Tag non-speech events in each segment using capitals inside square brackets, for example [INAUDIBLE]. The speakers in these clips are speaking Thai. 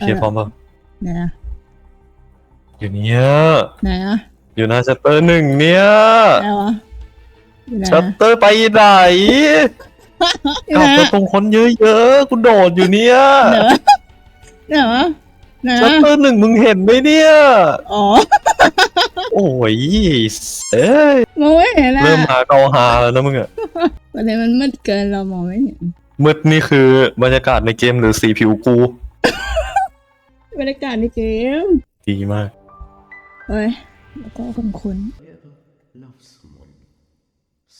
เคเออพร้อมป่ะไหนอะอยู่เนี้ยไหนอะอยู่หน้าชัตเตอร์หนึ่งเนี่ยไหนวะอยู่ไหนชัตอะเตอร์ไปไหนอยู่กลับไหนมาอะตรงคนเยอะๆกูโดดอยู่เนี่ยไหนวะไหนชัตวะเตอร์หนึ่งมึงเห็นไหมเนี่ยอ๋อโอ้ยเอ้ยมองไม่เห็นอะเริ่มมาเกาหาแล้วนะมึงอะประเด็นมันมืดเกินเรามองไม่เห็นมืดนี่คือบรรยากาศในเกมหรือสีผิวกู บรรยากาศในเกม ดีมากเฮ้ย แล้วก็คุ้นคุ้น I ever loved someone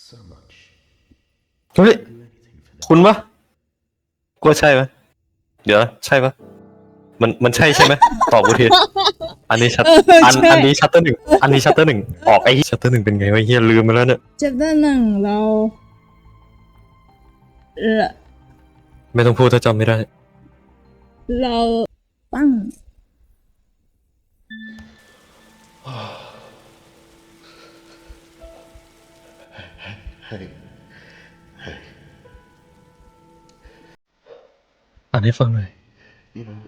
so much. เฮ้ย Do anything for them. คุณปะกูว่าใช่ไหมเดี๋ยวนะใช่ปะมันมันใช่ใช่ไหม ตอบกูทีอันนี้ชัตเอออันใช่ อันนี้ชัตเตอร์หนึ่งอันนี้ชัตเตอร์หนึ่งออกไอ้ชัตเตอร์หนึ่งเป็นไงวะเฮียลืมไปแล้วเนี่ยเจ็บด้านหนึ่งเราเอ่อไม่ต้องพูดถ้าจำไม่ได้ เรา ให้ฟังหน่อย you know,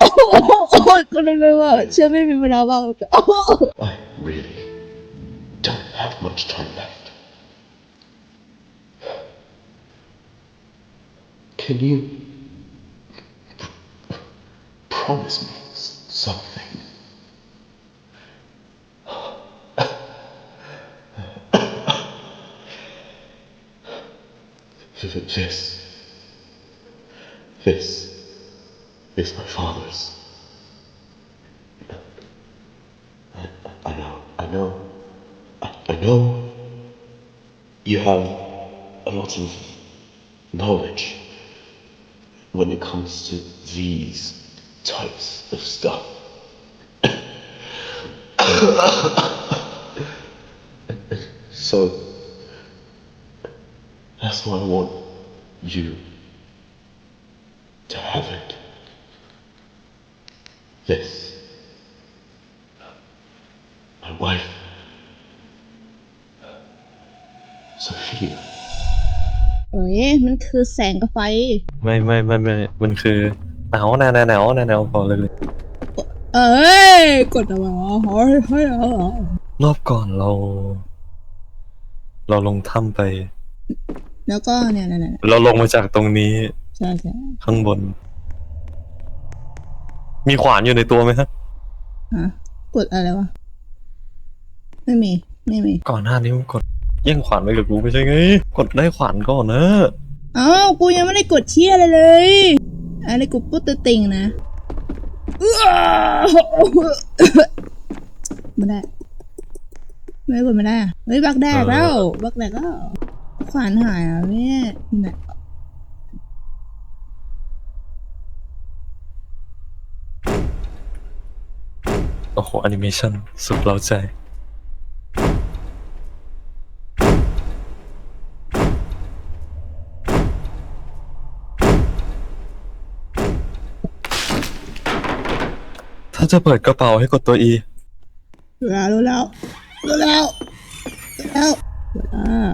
โอ้โหโอ้โหก็เลยไม่ว่าเชื่อไม่มีเวลาว่างโอ้โห I really don't have much time left. Can you promise me s- something? This, this is my father's. I, I know, I know, I, I know you have a lot of knowledge when it comes to these types of stuff. [COUGHS] so, that's why I want you This. My wife. Sophia. เอ้ยมันคือแสงกับไฟ ไม่ไม่ไม่ไม่มันคือหนาวหนาวหนาวหนาวหนาวหนาวพอเลยเลยเอ้ย กดอะไรวะเฮ้ยเฮ้ยเฮ้ยรอบก่อนเรา เราลงถ้ำไป แล้วก็เนี่ยเนี่ยเนี่ยเราลงมาจากตรงนี้ใช่ใช่ข้างบน มีขวานอยู่ในตัวไหมครับฮะกดอะไรวะ ไม่มี ไม่มี ก่อนหน้านี้มึงกดแย่งขวานไปกับกูไม่ใช่ไง กดได้ขวานก่อนนะเอ้ากูยังไม่ได้กดเชี่ยอะไรเลยอันนี้กูปุ๊บตัวติงนะอื้อไม่ได้ ไม่กดไม่ได้อะเฮ้ยบักแดกแล้วบักแดกแล้วขวานหายอะแม่นี่ไหน โอ้โหแอนิเมชันสุดเร้าใจ ถ้าจะเปิดกระเป๋าให้กดตัว E รู้แล้วรู้แล้วรู้แล้วรู้แล้วอ่า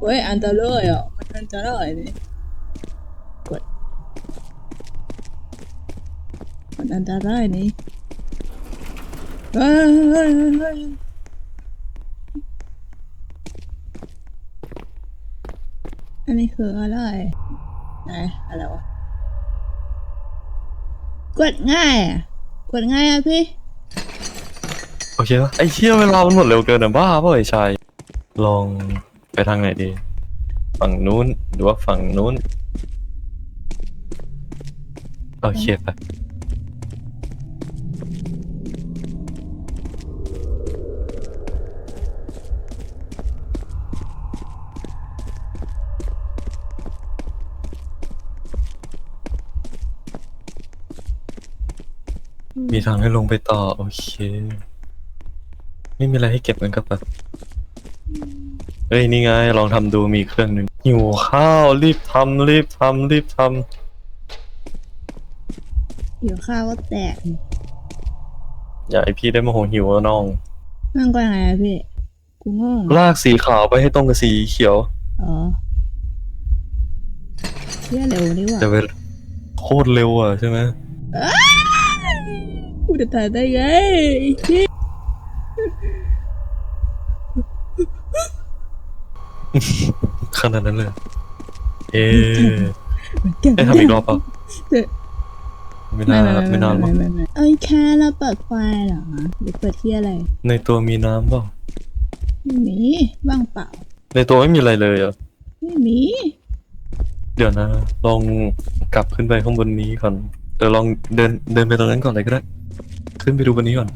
เฮ้ยอันตรายอะมันอันตรายนี่กดมันอันตรายนี่เฮ้ยเฮ้ยเฮ้ยอันนี้คืออะไรไหนอะไรวะกดง่ายอะกดง่ายอะพี่ โอเคปะไอ้เชี่ยเวลามันหมดเร็วเกินอะบ้าเปล่าไอ้ชาย ลองไปทางไหนดี ฝั่งนู้นหรือว่าฝั่งนู้นโอเคไปมีทางให้ลงไปต่อ โอเค ไม่มีอะไรให้เก็บกันก็แบบ เฮ้ยนี่ไงลองทำดูมีเครื่องหนึ่งหิวข้าวรีบทำรีบทำรีบทเดี๋ยวข้าวก็แตกำอย่าให้พี่ได้โมโหหิวแล้วน้องมันก็ยังไงอะพี่ กูงงลากสีขาวไปให้ตรงกับสีเขียวอ๋อเชื่อเร็วดีกว่าแต่เวลาโคตรเร็วอะใช่ไหม กูจะตายได้ไงไอ้เหี้ย ขนาดนั้นเลย เอ๊ะมันเก่งให้ทำอีกรอบเปล่าเดี๋ยวไม่ไม่น่าไม่ไม่นานหรอกไม่ไม่ไม่เอ้ยแค่เราเปิดไฟเหรอหรือเปิดที่อะไร ในตัวมีน้ำเปล่าไม่มีว่างเปล่า ในตัวไม่มีอะไรเลยอะไม่มีเดี๋ยวนะ ลองกลับขึ้นไปข้างบนนี้ก่อนเดี๋ยวลองเดินเดินไปตรงนั้นก่อนเลยก็ได้ ขึ้นไปดูบนนี้ก่อน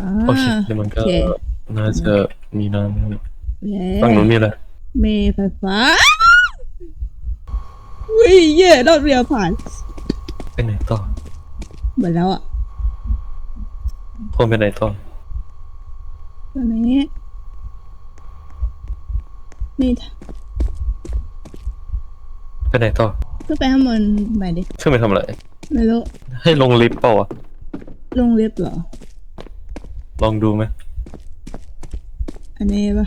อ่าโอเคเดี๋ยวมันก็โอเค น่าจะมีน้เย้ำฝั่งนู้นมีอะไรมีไฟฟ้าวิเย่รอบเรียวผ่านไปไหนต่อหมดแล้วอะคนไปไหนต่อตอนนี้มีไปไหนต่อขึ้นไปข้างบนไปดิขึ้นไปทำอะไรไม่รู้ให้ลงลิฟต์เปล่าวะลงลิฟต์เหรอ ลองดูไหม อันนี้ปะ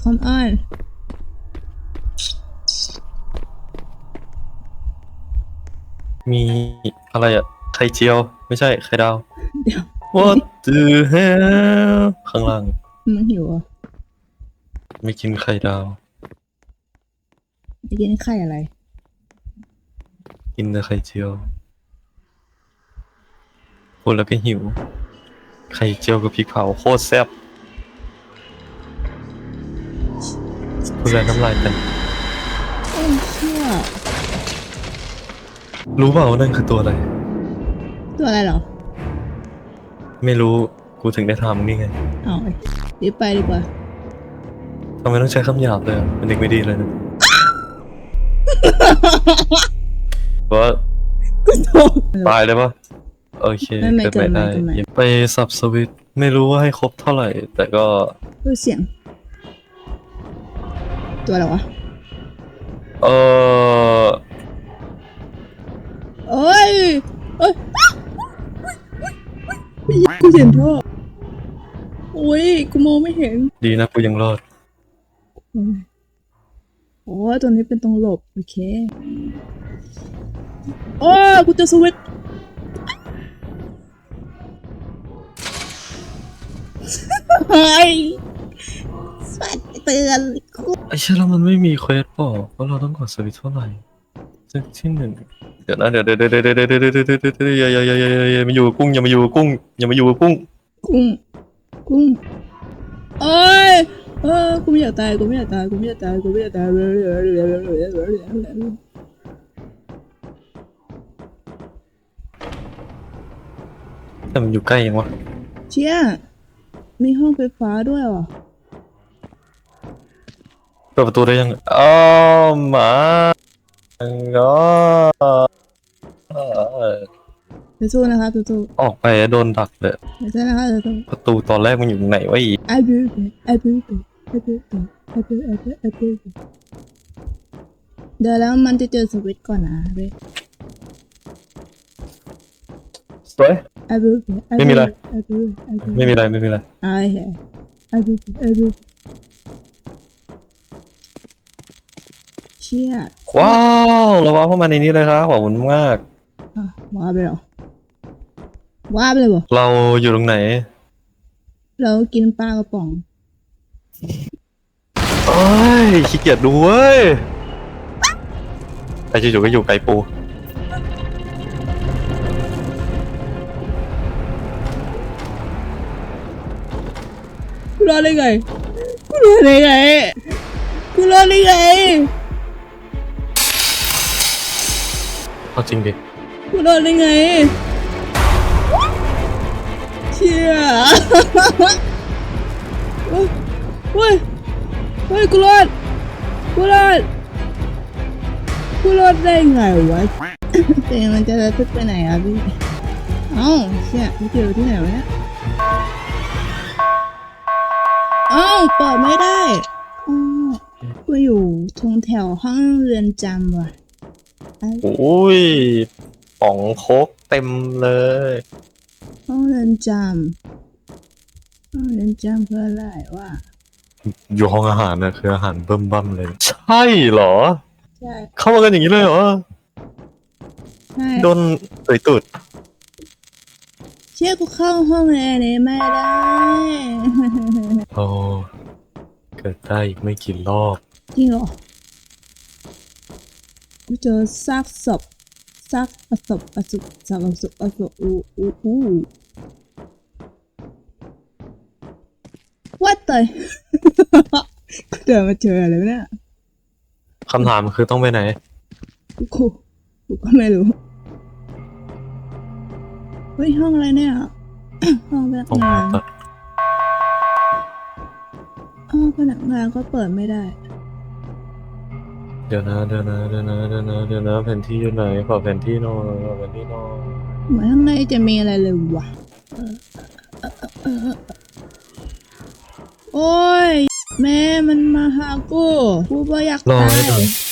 come on มีอะไรอะไข่เจียว ไม่ใช่ไข่ดาว เดี๋ยว What the hell ข้างล่างมึงหิวอะไม่กินไข่ดาวจะกินไข่อะไร กินแต่ไข่เจียวพูดแล้วก็หิว ไข่เจียวกับพริกเผาโคตรแซ่บพูดแล้วน้ำลายแตกโอ้เชี่ยรู้เปล่าว่านั่นคือตัวอะไร ตัวอะไรเหรอไม่รู้กูถึงได้ทำนี่ไงเอาไอ้รีบไปดีกว่าทำไมต้องใช้คำหยาบเลยอะเป็นเด็กไม่ดีเลยนะว่ากูโดนตายเลยปะ โอเคไม่ไม่เกิดไม่เกิดไม่ได้เกิดไม่ ไปสับสวิตช์ไม่รู้ว่าให้ครบเท่าไหร่ แต่ก็ดูเสียง ตัวอะไรวะเออโอ้ยเอ้ยกูเห็นท่อโอ้ยกูมองไม่เห็น ดีนะกูยังรอด โอ้ยตัวนี้เป็นตรงหลบ โอเค โอ้ยกูเจะสวิตช์ เฮ้ยสัตว์เตือนกูไอ้เชื่อแล้วมันไม่มีเควสบอกว่าเราต้องกดสวิตช์เท่าไหร่ซึ่งที่หนึ่งเดี๋ยวนะเดี๋ยวเดี๋ยวเดี๋ยวเดี๋ยวเดี๋ยวเดี๋ยวเดี๋ยวเดี๋ยวเดี๋ยวอย่าอย่าอย่าอย่าอย่าอย่ามาอยู่กับกุ้งอย่ามาอยู่กับกุ้งอย่ามาอยู่กับกุ้งกุ้งกุ้งเอ้ยเออกูไม่อยากตายกูไม่อยากตายกูไม่อยากตายกูไม่อยากตายแต่มันอยู่ใกล้ยังวะเชี่ย มีห้องไฟฟ้าด้วยเหรอเปิดประตูได้ยังอ๋อหมาก็สู้ๆนะครับสู้ออกไปโดนดักเลยๆสู้ๆนะครับสู้ประตูตอนแรกมันอยู่ไหนวะอีๆ I will be I will be I will be I will I will I will be เดี๋ยวแล้วมันจะเจอสวิตช์ก่อนนะเว้ยสวย I will be I ไม่มีอะไร will I will I will ไม่มีอะไรไม่มีอะไร I have I will be I will be เชี่ยว้าวเราว้าวเข้ามาในนี้เลยครับขอบคุณมาก อะว้าไปเหรอว้าไปเลยบ่เราอยู่ตรงไหน เรากินปลากระป๋องเอ้ยขี้เกียจดูเว้ยแต่จู่ๆก็อยู่ไกลปู รอดได้ไงกูรอดได้ไงกูรอดได้ไงเอาจริงดิกูรอดได้ไงเชี่ยเฮ้ยเฮ้ยเฮ้ยกูรอดกูรอดกูรอดได้ไงวะเตียงมันจะระทึกไปไหนอะพี่เอ้าเชี่ยกูเจอที่ไหนวะเนี่ย อ้าเปิดไม่ได้อ้าวกูอยู่ตรงแถวห้องเรือนจำว่ะโอ้ยป๋องโคกเต็มเลย ห้องเรือนจำห้องเรือนจำคืออะไรวะอยู่ห้องอาหารนะคืออาหารเบิ่มบั่มเลย ใช่เหรอ ใช่ เข้ามากันอย่างนี้เลยเหรอ ใช่ โดนตุยตุด เชื่อกูเข้าห้องแอร์นี้ไม่ได้โอ้เกิดได้อีกไม่กี่รอบ จริงเหรอกูเจอซากศพซากอศพอสุซากอศพอศพอูอูอูวัดเลยกูเดินมาเจออะไรวะเนี่ยคำถามคือต้องไปไหน กูกูกูก็ไม่รู้ เฮ้ยห้องอะไรเนี่ย ห้องพนักห้องงาผ่านตัดห้องพนักงานก็เปิดไม่ได้ เดี๋ยวนะเดี๋ยวนะเดี๋ยวนะเดี๋ยวนะเดี๋ยวนะแผนที่อยู่ไหนขอแผนที่หน่อยขอแผนที่หน่อยเหมือนข้างในจะมีอะไรเลยวะเออเออเออเออโอ้ย แม่มันมาหากูกูบ่อยากรอตาให้หน่อย ยเดี๋ยวไป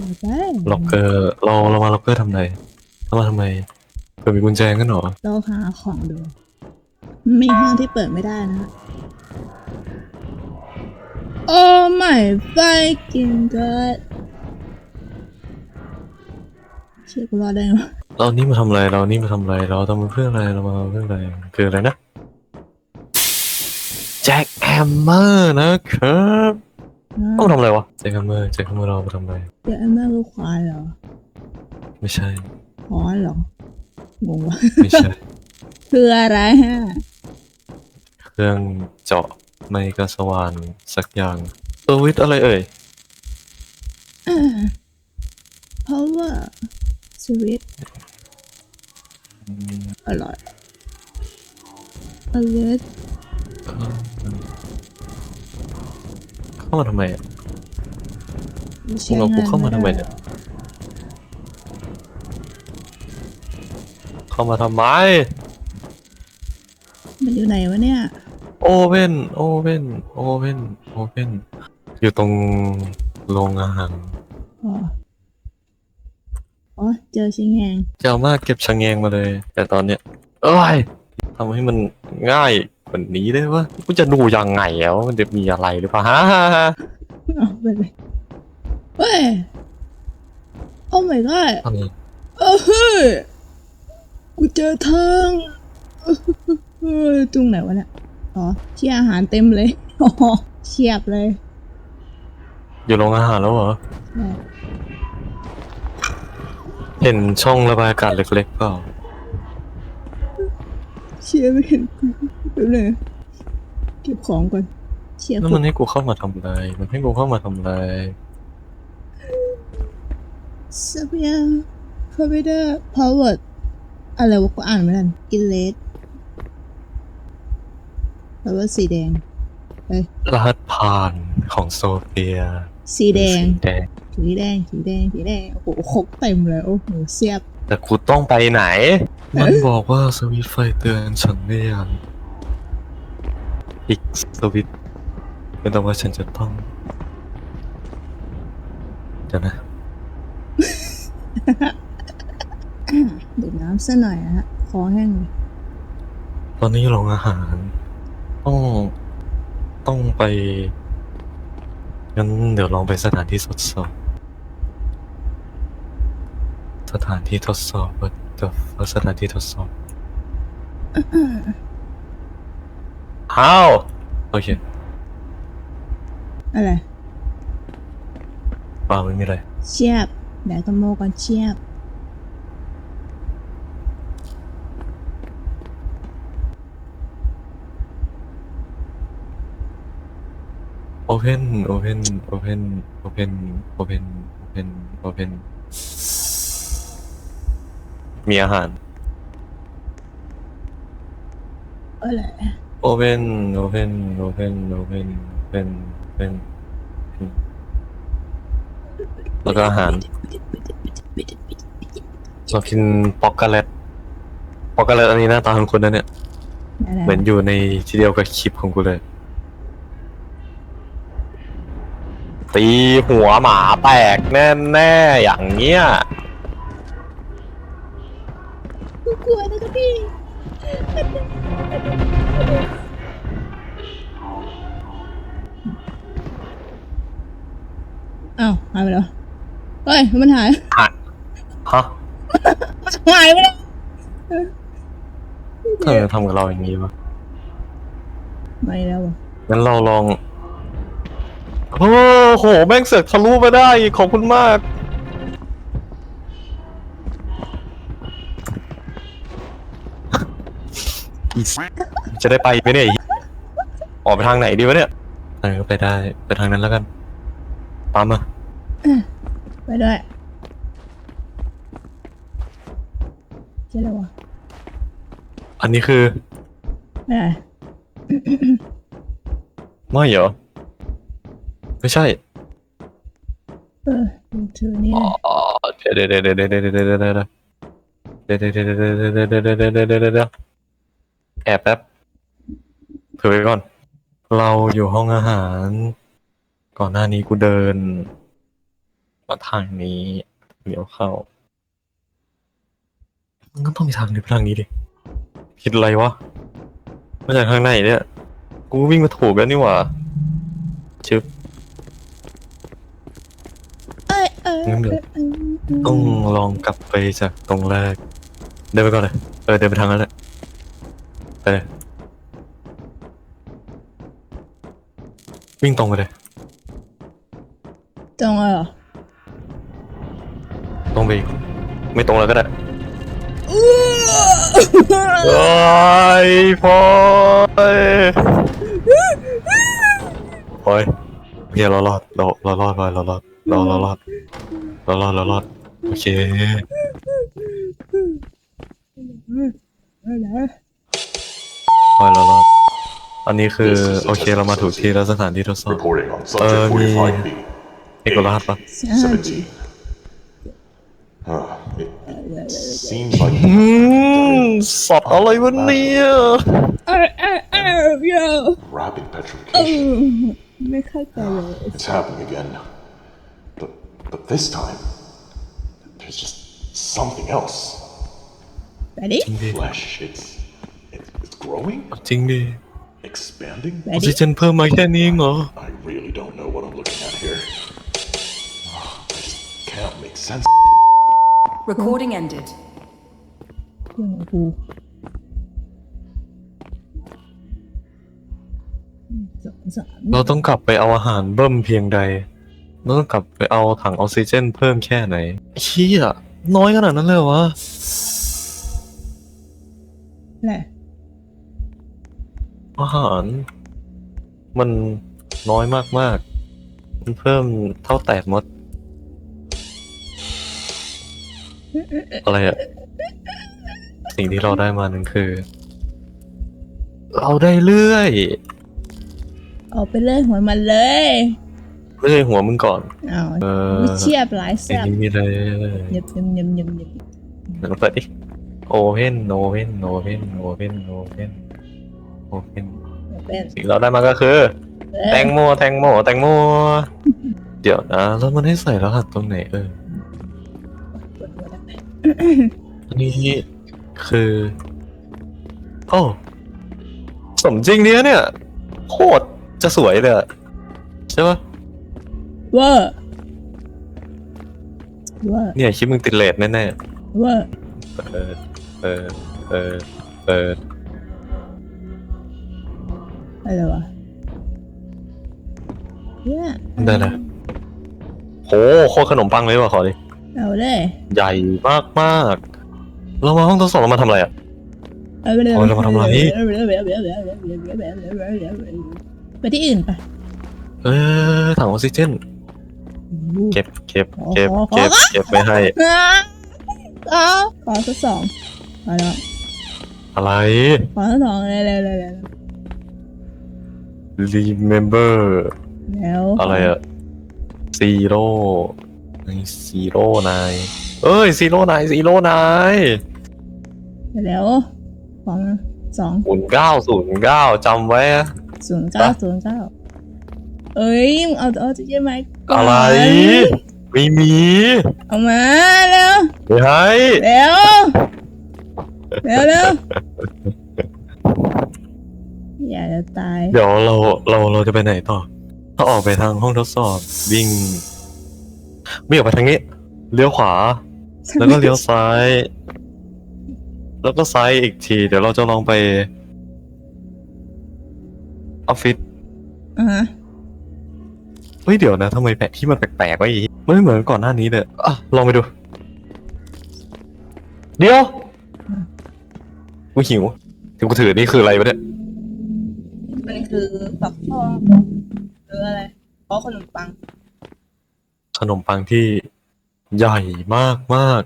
ล็อกเกอร์เราเรามาล็อกเกอร์ทำไรเรามาทำไมเปิดมีกุญแจกันเหรอเราหาของดู มีห้องที่เปิดไม่ได้นะ โอ้ไม่ไฟกินเกิดเชื่อกูรอดได้ไหมเรานี่มาทำอะไรเรานี่มาทำอะไรเราทำมาเพื่ออะไรเรามาเพื่ออะไรคืออะไรนะแจ็คแอมเมอร์นะครับ ต้องทำอะไรวะแจ็คแอมเมอร์แจ็คแอมเมอร์เรามาทำอะไรเดี๋ยวอันนั้นคือควายเหรอไม่ใช่ คอนเหรองงวะไม่ใช่ คืออะไรฮะเครื่องเจาะไม่กระสว่านสักอย่างสวิตช์อะไรเอ่ย อ่าเพราะว่าสวิตช์อร่อยอร่อยเข้ามาทำไมอะ ใช้เรากูงนเข้ามาทำไมด้เนี่ย เข้ามาทำไม มันอยู่ไหนวะเนี่ย โอเว่น โอเว่น โอเว่น โอเว่น อยู่ตรงโรงอาหารอ๋ออ๋อเจอชิงแหงจะเอามาเก็บชะแงงมาเลย แต่ตอนเนี้ยเอ้ยทำให้มันง่ายกว่านี้ได้วะกูจะดูยังไงแล้วามันจะมีอะไรหรือเปล่าฮะเอาไปเลย เฮ้ย โอ้ my god อะไรเออเฮ้ยกูเจอทางเฮ้ยตรงไหนวะเนี่ย อ๋อที่อาหารเต็มเลยอ๋อเฉียบเลยอยู่โรงอาหารแล้วเหรอใช่เห็นช่องระบายอากาศเล็กๆเปล่า เชียร์ไม่เห็นกูเดี๋ยวเลยเก็บของก่อนเชียร์แล้วกูมันให้กูเข้ามาทำอะไร มันให้กูเข้ามาทำอะไร ทรัพยากคอมพิวเตอร์ power อะไรวะกูอ่านไม่ทันกินเลสแปลว่าสีแดงรหัสผ่านของโซเฟียสีแดงสีแดงสีแดงสีแดงสีแดงโอ้โหครบเต็มเลยโอ้โหเสียบ แต่กูต้องไปไหน มันบอกว่าสวิตช์ไฟเตือนฉันเรียนอีกสวิตช์เป็นแต่ว่าฉันจะต้องเดี๋ยวนะ ดื่มน้ำซะหน่อยนะฮะคอแห้งเลยตอนนี้โรงอาหารต้องต้องไปงั้นเดี๋ยวลองไปสถานที่ทดสอบ สถานที่ทดสอบว่าจะว่าสถานที่ทดสอบอ้าวโอเคอะไรเปล่าไม่มีอะไรเชียบ แบกตะโมก่อนเชียบโอเพนโอเพนโอเพนโอเพนโอเพนโอเพนโอเพนมีอาหารอะไรโอเพนโอเพนโอเพนโอเพนเป็นเป็น แล้วก็อาหารเรากินป๊อกโกแลตป๊อกโกแลตอันนี้หน้าตาของคุณนะเนี่ย อะไรเหมือนอยู่ในทีเดียวกับคลิปของกูเลย ตีหัวหมาแตกแน่ๆอย่างเงี้ย กูกลัวนะครับพี่ อ้าวหายไปแล้ว เฮ้ย มันหายฮะหายไปแล้วเธอทำกับเราอย่างนี้ปะไม่แล้วอะงั้นเราลองโอ้โหแม่งเสือกทะลุมาได้อีกขอบคุณมาก อีสจะได้ไปไหมเนี่ยไอ้ออกไปทางไหนดีวะเนี่ยเออไปได้ไปทางนั้นแล้วกันปั๊มอะ ไปด้วยเจ๊แล้ววะอันนี้คือไม่ได้ไม่เหรอ ไม่ใช่ เออเธอนี่อ๋อเดี๋ยวเดี๋ยวเดี๋ยวเดี๋ยวเดี๋ยวเดี๋ยวเดี๋ยวเดี๋ยวเดี๋ยวเดี๋ยวเดี๋ยวเดี๋ยวเดี๋ยวเดี๋ยวเดี๋ยวเดี๋ยวแอบแป๊บเผื่อไว้ก่อน เราอยู่ห้องอาหาร ก่อนหน้านี้กูเดิน มาทางนี้เลี้ยวเข้ามันก็ต้องมีทางเดินไปทางนี้ดิคิดอะไรวะมาจากทางไหนเนี่ย กูวิ่งมาถูกแล้วนี่หว่าชึบเอ้ยเอ้ยงั้นเดี๋ยวเอ้ยเอ้ยต้องลองกลับไปจากตรงแรก เดินไปก่อนเลย เออเดินไปทางนั้นแหละไปเลยวิ่งตรงไปเลย ตรงเลยเหรอ ตรงไปอีกไม่ตรงแล้วก็ได้อู้โอ้ยพลอยพลอยเฮียเรารอดเราเรารอดพลอยเรารอดเราเรารอดเรารอดเรารอดโอเคอะไรพลอยเรารอดอันนี้คือโอเคเรามาถูกที่แล้วสถานที่ทดสอบ Reporting on Uh, subject me- 45B. เอกราชปะ Seventeen. Huh. It, it seems like อืมสัตว์อะไรวะเนี่ย เอ้ยเอ้ยเอ้ยเยอะ rapid เอ petrification. อไม่เข้าใจเลย It's happening again. But but this time, there's just something else. ไปดิ Flesh. It's it's, it's growing, จริงดิ expanding. ไป ออก ดิ ซิเจนเพิ่มมาแค่นี้เองเหรอ I really don't know what I'm looking at here. I just can't make sense. Recording ended. เพื่อนกูสองสามเราต้องกลับไปเอาอาหารเบิ่มเพียงใด เราต้องกลับไปเอาถังออกซิเจนเพิ่มแค่ไหนเฮียน้อยขนาดนั้นเลยเหรอวะ แหละอาหาร มันน้อยมากๆ มันเพิ่มเท่าแตกมด อะไรอะสิ่งที่เราได้มานั้นคือ เราได้เลื่อยเอาไปเลยหัวมันเลยเลื่อยหัวมึงก่อนเอาเออวิเชียบหลายสิ่งแซ่บนี้มีอะไรเย็บเย็บเย็บเย็บเย็บลองเปิดดิโอเพนโอเพนโอเพนโอเพนโอเพนโอเพนเป็นสิ่งเราได้มาก็คือแตงโมแตงโมแตงโมเดี๋ยวนะแล้วมันให้ใส่รหัสตรงไหนเออ อันนี้คือ โอ้ สมจริงเนี้ยเนี่ย โคตรจะสวยเลยอะใช่ปะเวอร์เวอร์เนี่ยคลิปมึงติดเลทแน่เวอร์ๆเปิดเปิดเปิดเปิดอะไรวะเนี่ยได้เลยโหโคตรขนมปังเลยว่ะขอดิ เอาเลยใหญ่มากมากๆเรามาห้องทดสอบเรามาทำอะไรอะ เอาไปเลยโอ้ยเรามาทำอะไรไปที่อื่นไปเออถังออกซิเจน เก็บเก็บเก็บเก็บเก็บไม่ให้อ๋อขอสักสองขอแล้วอะไร ขอสักสองเลยเลยเลยเลย remember แล้วอะไรอะซีโร่ ซีโร่นายเอ้ยซีโร่นายซีโร่นายแล้วของสองศูนย์เก้าศูนย์เก้าจำไว้อะศูนย์เก้าศูนย์เก้าเอ้ยมึงเอาออกซิเจนไหมาก่อนอะไรไม่มีเอามาเร็วไม่ให้เร็วเร็วเร็วอย่าจะตาย เดี๋ยวเราเราเราจะไปไหนต่อ ถ้าออกไปทางห้องทดสอบวิ่ง วิ่งออกไปทางนี้ เลี้ยวขวา แล้วก็เลี้ยวซ้าย แล้วก็ซ้ายอีกที เดี๋ยวเราจะลองไปออฟฟิศอ่าฮะเฮ้ยเดี๋ยวนะทำไมแผนที่มันแปลกๆวะอีไม่เหมือนก่อนหน้านี้เลยอะลองไปดู เดี๋ยวกูหิวที่กูถือนี่คืออะไรวะเนี่ยมันคือฝักทองหรืออะไรเพราะขนมปังข นมปังที่ใหญ่มากมาก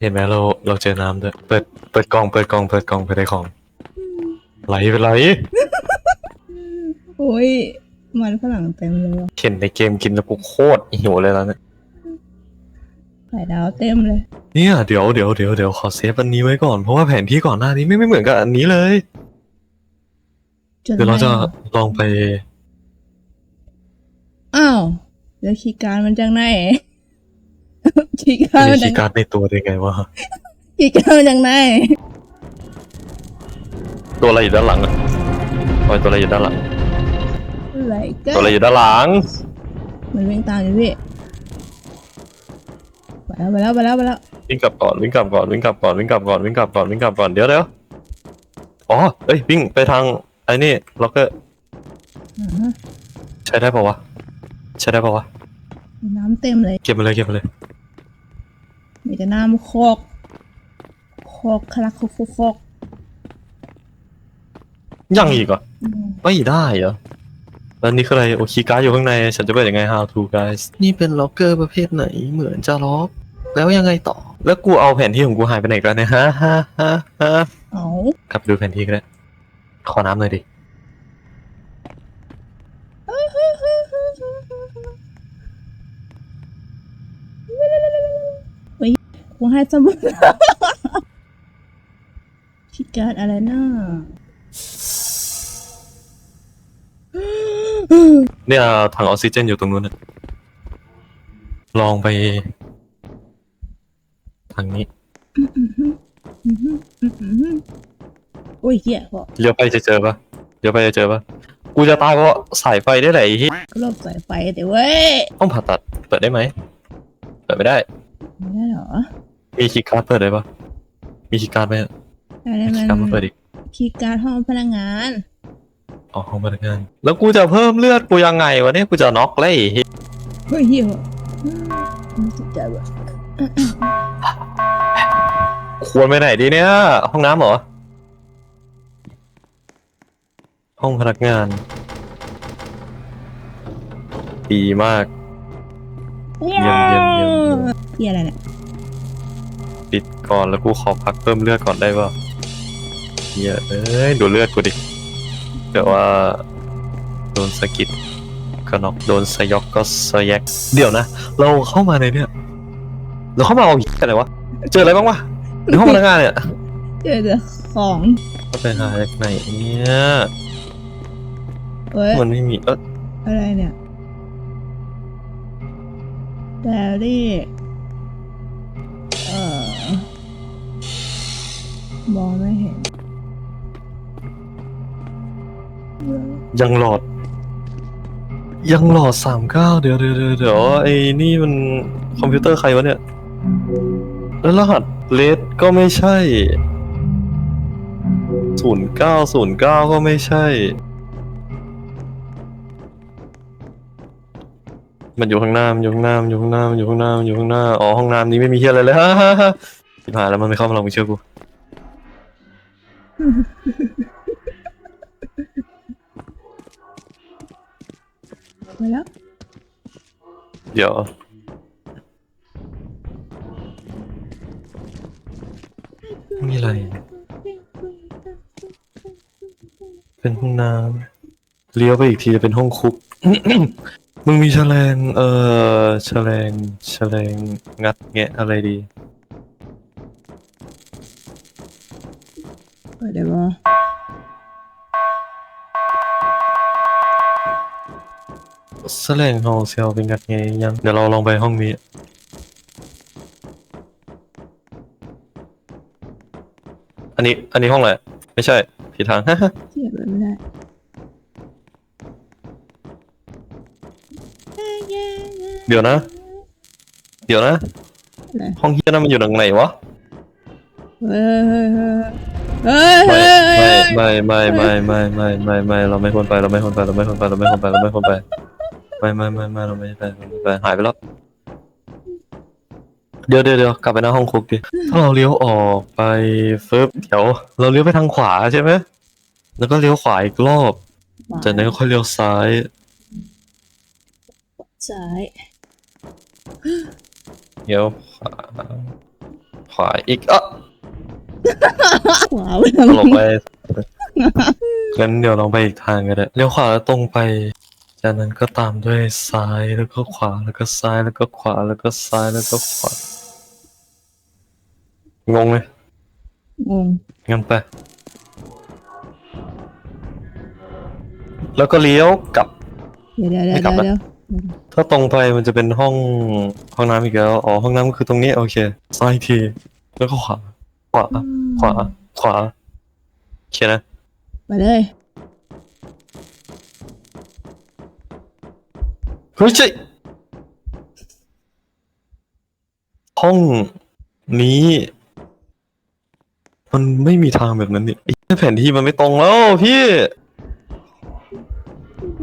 เห็นไหมเราเราเจอน้ำด้วยเปิดเปิดกล่องเปิดกล่องเปิดกล่องเปิดได้ของ ไหลเป็นไรโอ้ย มันฝรั่งเต็มเลยว่ะเห็นในเกมกินแล้วกูโคตรหิวเลยแล้วเนี่ยไข่ดาวเต็มเลย เนี่ยเดี๋ยวเดี๋ยวเดี๋ยวเดี๋ยวขอเซฟอันนี้ไว้ก่อนเพราะว่าแผนที่ก่อนหน้านี้ไม่ไม่เหมือนกับอันนี้เลย จนเดี๋ยวเราจะได้ลองไป อ้าวแล้วคีย์การดมันจังไหน คีย์การดมีมันจัคีงย์การ์ดในตัวได้ไงวะ คีย์การดมันจังไหน ตัวอะไรอยู่ด้านหลังอะโอ้ยตัวอะไรอยู่ด้านหลัง อะไรก็ตัวอะไรอยู่ด้านหลัง มันวิ่งตามอยู่พี่ไปแล้วไปแล้วไปแล้วไปแล้ววิ่งกลับก่อนวิ่งกลับก่อนวิ่งกลับก่อนวิ่งกลับก่อนวิ่งกลับก่อนวิ่งกลับก่อนเดี๋ยวเดี๋ยวอ๋อเอ้ยวิ่งไปทาง ไอ้นี่ล็อกเกอร์อ่าฮะใช้ได้ปะวะ ใช้ได้ปะวะน้ำเต็มเลย เก็บมาเลยเก็บมาเลย มีแต่น้ำโคอกโคอกคลักโคกโคกโคกยังอีกเหรออืมไม่ได้เหรอแล้วนี่คืออะไรโอคีย์การ์ดอยู่ข้างใน ฉันจะเปิดยังไง how to guys นี่เป็นล็อกเกอร์ประเภทไหนเหมือนจะล็อก แล้วยังไงต่อ แล้วกูเอาแผนที่ของกูหายไปไหนกันเนี่ยฮะฮะฮะฮะเอากลับไปดูแผนที่ก็ได้ ขอน้ำหน่อยดิกูให้สมุดคิดการดอะไรน่าเนี่ยถังออกซิเจนอยู่ตรงนู้นนะลองไปทางนี้โอ้ยเหี้ยพอเลี้ยวไปจะเจอปะเลี้ยวไปจะเจอปะกูจะตายเพราะสายไฟได้ไหนที่ก็ลบสายไฟแต่เว้ยห้องผ่าตัดเปิดได้ไหมเปิดไม่ได้ไม่ได้เหรอมีคีย์การ์ดเปิดได้ปะมีคีย์การ์ดไหมอะไรมีมัคีย์การ์ดมาเปิดนอีกคีย์การ์ดห้องพนักงานอ๋อห้องพนักงาน แล้วกูจะเพิ่มเลือดกูยังไงวะเนี่ยกูจะน็อกเลยไอ้เหี้ยเฮ้ยเหี้ยไม่สนใจว่ะควรไปไหนดีเนี่ย ห้องน้ำเหรอ ห้องพนักงาน ดีมาก เยี่ยมเยี่ยมเยี่ยมเยี่ยมเหี้ยอะไรเนี่ยปิดก่อนแล้วกูขอพักเพิ่มเลือดก่อนได้ป่ะเหี้ยเอ้ยดูเลือดกูดิแต่ว่า โดนสะกิดก็น็อกโดนสยอกก็สแยกเดี๋ยวนะ เราเข้ามาในเนี่ยเราเข้ามาเอาหิกันเลยวะ เจออะไรบ้างวะในห้องพนักงานเนี่ย เจอแต่ของเข้าไปหาจากไหนเนี่ย เว้ยมันไม่มีเอออะไรเนี่ยแดรี่เออมองไม่เห็น ยังหลอด ยังหลอดสามเก้าเดี๋ยวเดี๋ยวเดี๋ยวเดี๋ยวไอ้นี่มันคอมพิวเตอร์ใครวะเนี่ย แล้วรหัสเลสก็ไม่ใช่ศูนย์เก้าศูนย์เก้าก็ไม่ใช่ มันอยู่ข้างหน้ามันอยู่ข้างหน้ามันอยู่ข้างหน้ามันอยู่ข้างหน้ามันอยู่ข้างหน้าอ๋อห้องน้ำนี้ไม่มีเฮียอะไรเลยฮ่าฮ่าฮ่าสิผ่านแล้วมันไม่เข้ามาลองไปเชื่อกูไปแล้วเดี๋ยวมีอะไรเป็นห้องน้ำเลี้ยวไปอีกทีจะเป็นห้องคุก มึงมีแฉลงเอ่อแฉลงแฉลงงัดแงะอะไรดี เปิดได้ปะแฉลงเฮาเซลเป็นงัดแงะยัง เดี๋ยวเราลองไปห้องนี้ อันนี้ อันนี้ห้องอะไร ไม่ใช่ผิดทาง เสีบเลยไม่ได้ เดี๋ยวนะ เดี๋ยวนะอะไรห้องเฮียนั่นมันอยู่ตรงไหนวะ เฮ้ยเฮ้ยเฮ้ยเฮ้ยเฮ้ยเฮ้ยไม่ไม่ไม่ไม่ไม่ไม่ไม่เราไม่ควรไปเราไม่ควรไปเราไม่ควรไปเราไม่ควรไปเราไม่ควรไปไม่ไม่ไม่ไม่เราไม่ไปเราไม่ไปหายไปแล้วเดี๋ยวเดี๋ยวเดี๋ยวกลับไปหน้าห้องคุกดิถ้าเราเลี้ยวออกไปฟึบเดี๋ยว เราเลี้ยวไปทางขวาใช่ไหมแล้วก็เลี้ยวขวาอีกรอบจากนั้นก็ค่อยเลี้ยวซ้าย ซ้าย เลี้ยวขวาขวาอีกอะขวาไปทางหลบไปงั้นเดี๋ยวลองไปอีกทางก็ได้เลี้ยวขวาแล้วตรงไป จากนั้นก็ตามด้วยซ้ายแล้วก็ขวาแล้วก็ซ้ายแล้วก็ขวาแล้วก็ซ้ายแล้วก็ขวางงไหมงงงั้นไป แล้วก็เลี้ยวกลับ เดี๋ยวเดี๋ยวเดี๋ยว ไม่กลับเดี๋ยวละเดี๋ยวถ้าตรงไปมันจะเป็นห้องห้องน้ำอีกแล้ว อ๋อ ห้องน้ำก็คือตรงนี้ โอเค ซ้ายอีกที แล้วก็ขวา ขวา ขวา ขวาโอเคนะ ไปเลย เฮ้ยใช่ห้องนี้ มันไม่มีทางแบบนั้นนี่ไอ้แผนที่มันไม่ตรงแล้วพี่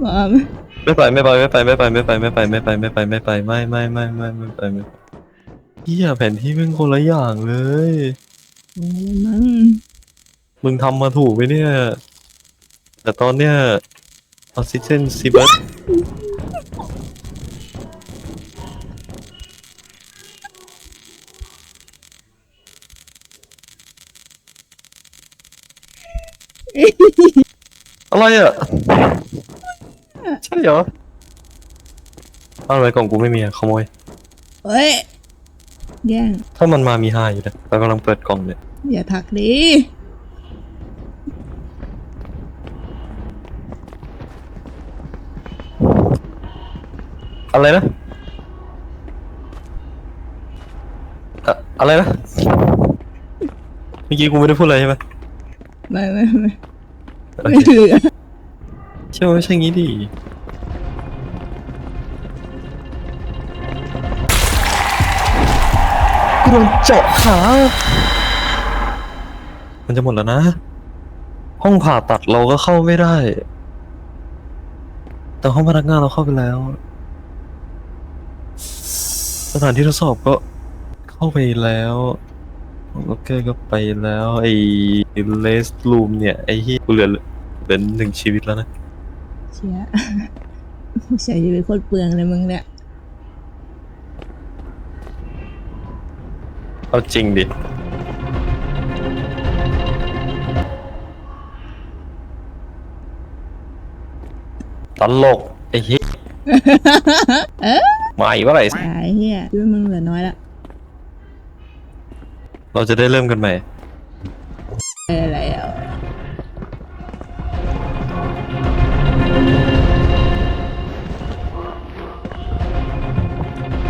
มาไหม ไม่ไปไม่ไปไม่ไปไม่ไปไม่ไปไม่ไปไม่ไปไม่ไปไม่ไปไม่ไม่ไม่ไม่ไม่ไปไม่ไปเฮียแผนที่เป็นคนละอย่างเลย โอ้ยมั้งมึงทำมาถูกไหมเนี่ย แต่ตอนเนี้ยออกซิเจนซีเบิร์อะไรอะใช่เหรอเอาอะไรกล่องกูไม่มีอะขโมย เฮ้ยแย่งถ้ามันมามีห้าอยู่นะเรากำลังเปิดกล่องเนี่ยอย่าทักดิอะไรนะอะอะไรนะเมื่อกี้กูไม่ได้พูดอะไรใช่ไหมไม่ไม่ไม่โอไม่เคเหลือ เชื่อว่าไม่ใช่งี้ดิ โดนเจาะขา มันจะหมดแล้วนะ ห้องผ่าตัดเราก็เข้าไม่ได้ แต่ห้องพนักงานเราเข้าไปแล้ว สถานที่ทดสอบก็เข้าไปแล้วล็อกเกอร์ก็ไปแล้ว ไอ้เลสรูมเนี่ย ไอ้ที่กูเหลือเหลือหนึ่งชีวิตแล้วนะ เชียผู้ชายจะเป็นโคตรเปลืองเลยมึงเนี่ย เอาจริงดิ ตลก ไอ้เหี้ยมาอีกเมื่อไหร่ตายเฮียคิดว่ามึงเหลือน้อยละเราจะได้เริ่มกันใหม่ เอออะไรอะ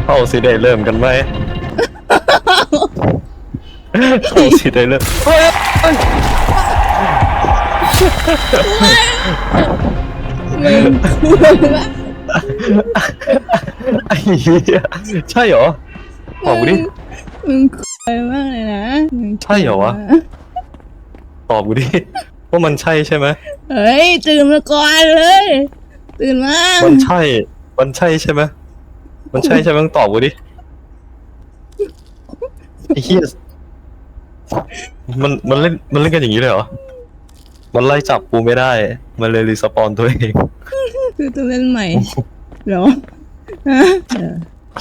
เข้าสิได้เริ่มกันไหม เข้าสิได้เริ่มเฮ้ยเฮ้ยมึงวะไอ้เหี้ยใช่เหรอบอกกูดิ มึงควรมากเลยนะมึงใช่เหรอวะ ตอบกูดิว่ามันใช่ใช่ไหมเฮ้ย ตื่นมาก่อนเลย ตื่นมา มันใช่ มันใช่ใช่ไหมมันใช่ใช่ไหมมึงตอบกูดิ ไอ้เหี้ยมันมันเล่นมันเล่นกันอย่างนี้เลยเหรอ มันไล่จับกูไม่ได้ มันเลยรีสปอนตัวเอง คือต้องเล่นใหม่เหรอฮะเออ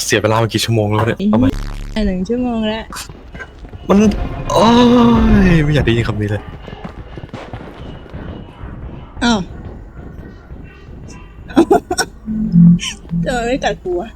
เสียเวลามากี่ชั่วโมงแล้วเนี่ยเอาไหมได้หนึ่งชั่วโมงแล้วมันโอ้ยไม่อยากได้ยินคำนี้เลย อ้าว ทำไมไม่กัดกูวะ